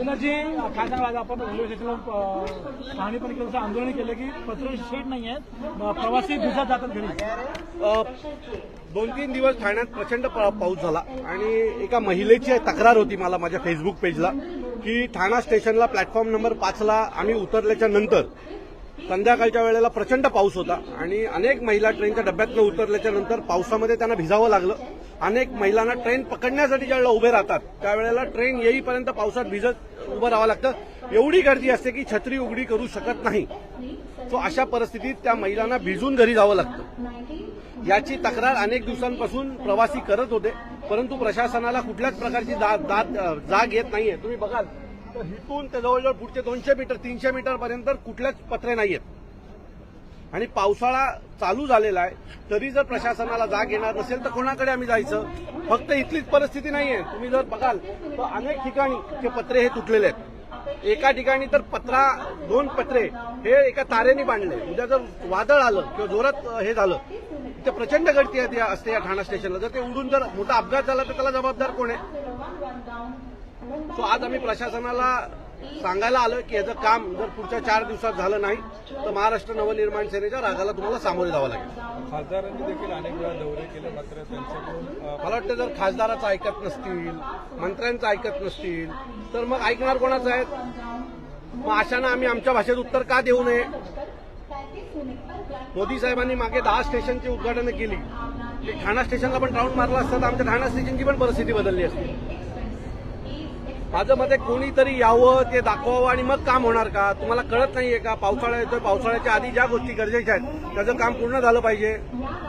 अभिनवजी काय सांगाल आपण रेल्वे स्टेशनला पाहणी पण केलं. आंदोलन केलं की पत्र शेट नाही आहेत प्रवासी भिजत जातात घरी. दोन तीन दिवस ठाण्यात प्रचंड पा- पाऊस झाला आणि एका महिलेची तक्रार होती मला माझ्या फेसबुक पेजला की ठाणा स्टेशनला प्लॅटफॉर्म नंबर पाचला आम्ही उतरल्याच्या नंतर संध्याकाळच्या वेळेला प्रचंड पाऊस होता आणि अनेक महिला ट्रेनच्या डब्यातनं उतरल्याच्या नंतर पावसामध्ये त्यांना भिजावं लागलं. अनेक महिलांना ट्रेन पकडण्यासाठी ज्यावेळेला उभे राहतात त्यावेळेला ट्रेन येईपर्यंत पावसात भिजत उभं राहावं लागतं. एवढी गर्दी असते की छत्री उघडी करू शकत नाही. सो अशा परिस्थितीत त्या महिलांना भिजून घरी जावं लागतं. याची तक्रार अनेक दिवसांपासून प्रवासी करत होते परंतु प्रशासनाला कुठल्याच प्रकारची दाद जाग येत नाहीये. तुम्ही बघाल तर इथून ते जवळजवळ पुढचे दोनशे मीटर तीनशे मीटर पर्यंत कुठल्याच पत्रे नाहीयेत. आणि पावसाळा चालू झालेला आहे तरी जर प्रशासनाला जाग येणार नसेल तर कोणाकडे आम्ही जायचं? फक्त इथलीच परिस्थिती नाहीये. तुम्ही जर बघाल तर अनेक ठिकाणी ते पत्रे हे तुटलेले आहेत. एका ठिकाणी तर पत्रा दोन पत्रे हे एका तारेने बांधले. उद्या जर वादळ आलं किंवा जोरात हे झालं तर प्रचंड गर्दी आहे असते या ठाणा स्टेशनला. जर ते उडून जर मोठा अपघात झाला तर त्याला जबाबदार कोण आहे? सो आज आम्ही प्रशासनाला सांगायला आलं की याचं काम जर पुढच्या चार दिवसात झालं नाही तर महाराष्ट्र नवनिर्माण सेनेच्या रागाला तुम्हाला सामोरे जावं लागेल. खासदारांनी देखील अनेक वेळा दौरे केले मात्र त्यांच्याकडून मला वाटतं जर खासदाराचं ऐकत नसतील मंत्र्यांचं ऐकत नसतील तर मग ऐकणार कोणाचं आहेत? मग अशानं आम्ही आमच्या भाषेत उत्तर का देऊ नये? मोदी साहेबांनी मागे दहा स्टेशनची उद्घाटनं केली. ते ठाणा स्टेशनला पण राऊंड मारला असता तर आमच्या ठाणा स्टेशनची पण परिस्थिती बदलली असती. माझं मत कोणीतरी यावं ते दाखवावं आणि मग काम होणार का? तुम्हाला कळत नाहीये का? पावसाळा येतोय पावसाळ्याच्या आधी ज्या गोष्टी गरजेच्या आहेत त्याचं काम पूर्ण झालं पाहिजे.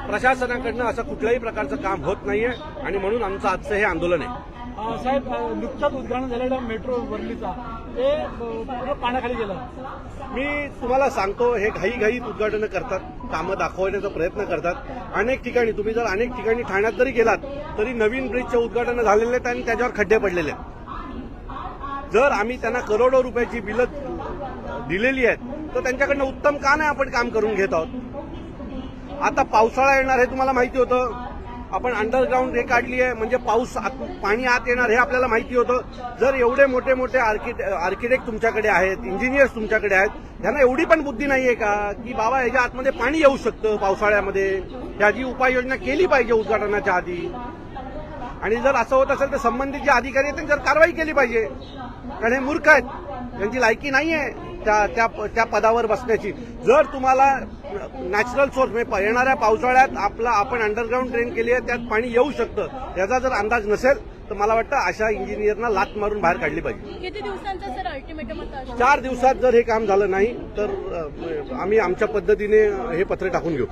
प्रशासनाकडनं असं कुठल्याही प्रकारचं काम होत नाहीये आणि म्हणून आमचं आजचं हे आंदोलन आहे. साहेब नुकताच उद्घाटन झालेलं मेट्रो वर्लीचा. ते पाण्याखाली गेलं. मी तुम्हाला सांगतो हे घाई घाईत उद्घाटनं करतात कामं दाखवण्याचा प्रयत्न करतात. अनेक ठिकाणी तुम्ही जर अनेक ठिकाणी ठाण्यात जरी गेलात तरी नवीन ब्रिजचे उद्घाटन झालेले आहेत आणि त्याच्यावर खड्डे पडलेले आहेत. जर आम्ही त्यांना करोडो रुपयाची बिलं दिलेली आहेत तर त्यांच्याकडनं उत्तम का नाही आपण काम करून घेत आहोत? आता पावसाळा येणार हे तुम्हाला माहिती होतं. आपण अंडरग्राऊंड हे काढली आहे म्हणजे पाऊस आत पाणी आत येणार हे आपल्याला माहिती होतं. जर एवढे मोठे मोठे आर्किटे आर्किटेक्ट तुमच्याकडे आहेत इंजिनियर्स तुमच्याकडे आहेत त्यांना एवढी पण बुद्धी नाही आहे का की बाबा ह्याच्या आतमध्ये पाणी येऊ शकतं पावसाळ्यामध्ये? ह्याची उपाययोजना केली पाहिजे उद्घाटनाच्या आधी. आणि जर असं होत असेल तर संबंधित जे अधिकारी आहेत त्यांच्यावर कारवाई केली पाहिजे. कारण हे मूर्ख आहेत. त्यांची लायकी नाही आहे त्या त्या त्या पदावर बसण्याची. जर तुम्हाला नॅचरल सोर्स म्हणजे येणाऱ्या पावसाळ्यात आपला आपण अंडरग्राऊंड ट्रेन केली आहे त्यात पाणी येऊ शकतं. याचा जर अंदाज नसेल तर मला वाटतं अशा इंजिनियरना लात मारून बाहेर काढली पाहिजे. किती दिवसांचं? चार दिवसात जर हे काम झालं नाही तर आम्ही आमच्या पद्धतीने हे पत्रे टाकून घेऊ.